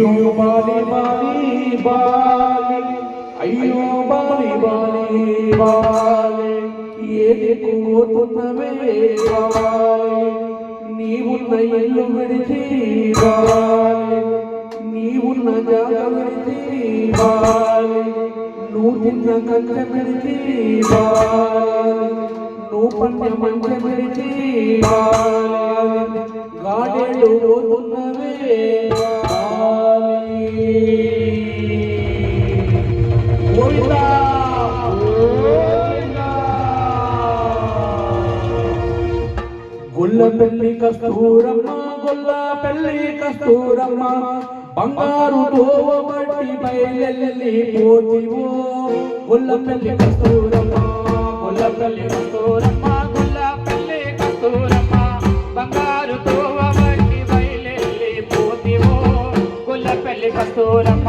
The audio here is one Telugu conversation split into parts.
ayyo bali bali bali ayyo bali bali bali ye dekho kutme bali neevu na ellu vidhi bali neevu na jaga vidhi bali nootinna kanta vidhi bali Kasturamma గొల్ల పెళ్ళి కస్తూరమ్మ బంగారు దోవ బట్టి బయలెల్లి పోతివో. గొల్ల పెళ్ళి కస్తూరమ్మ గొల్ల పెళ్ళి కస్తూరమ్మ గొల్ల పెళ్ళి కస్తూరమ్మ బంగారు తోవ బట్టి బయలెల్లి పోతివో. గొల్ల పెళ్ళి కస్తూరమ్మ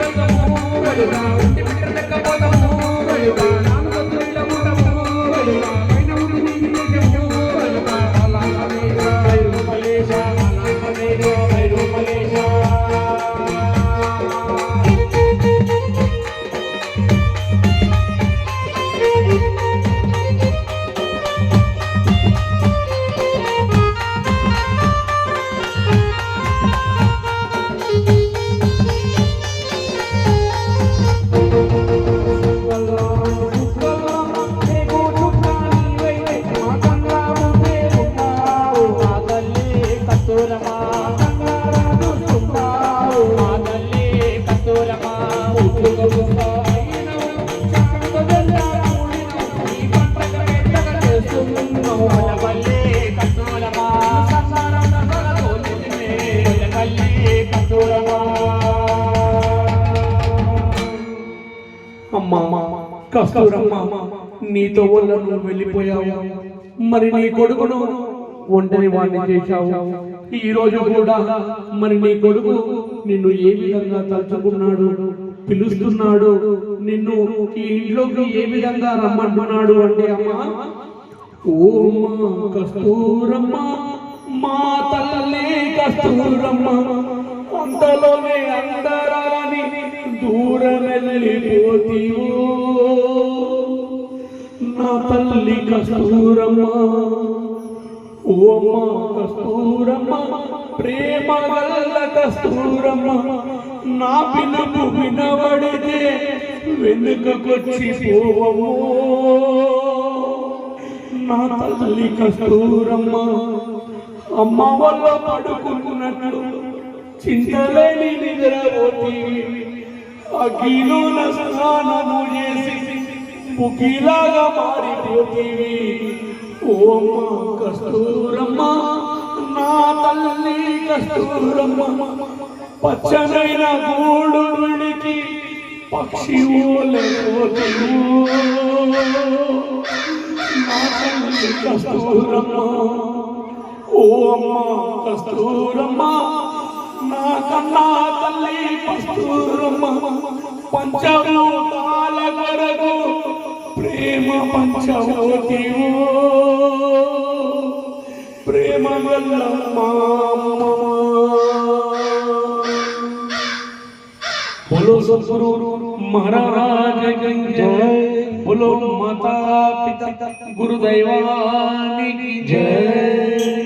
వెళ్తాము బలుగు ఇంటి బిడ్డ లెక్క పోతాము కస్తూరమ్మ నీతో వల్ల నువ్వు వెళ్ళిపోయావు. మరి నీ కొడుకును ఒంటరి వాడిని చేశావు. ఈ రోజు కూడా మరి నీ కొడుకు నిన్ను ఏ విధంగా తలుచుకున్నాడు పిలుస్తున్నాడు నిన్ను ఈ ఇంట్లోకి ఏ విధంగా రమ్మంటున్నాడు అంటే అమ్మా ఓ మా కస్తూరమ్మ మా తల్లి కస్తూరమ్మ అంతలోనే అందరాని దూరమెళ్ళిపోతీయో నా తల్లి కస్తూరమ్మ. ఓ కస్తూరమ్మ ప్రేమ వల్ల కస్తూరమ్మ. నా పిలుపు వినబడితే వెనుకకొచ్చి పోవము. నా తల్లి కస్తూరమ్మ అమ్మ వల్ల పడుకున్నట్లు చింతలేని నిద్రపోతీ అఖిలోన స్నానము చేసి పుకిలాగా మారిపోతీవి. ఓమ్మ కస్తూరమ్మ నా తల్లి కస్తూరమ్మ పచ్చనైన గూడు విడికి పక్షి నా తల్లి కస్తూరమ్మ ఓమ్మ కస్తూరమ్మ నా కన్నా తల్లి కస్తూరమ్మ పంచభూతాల కొరకు ప్రేమ పంచవోతివో ప్రేమ बोलो सदगुरु महाराज की जय बोलो माता पिता गुरुदैवानी की जय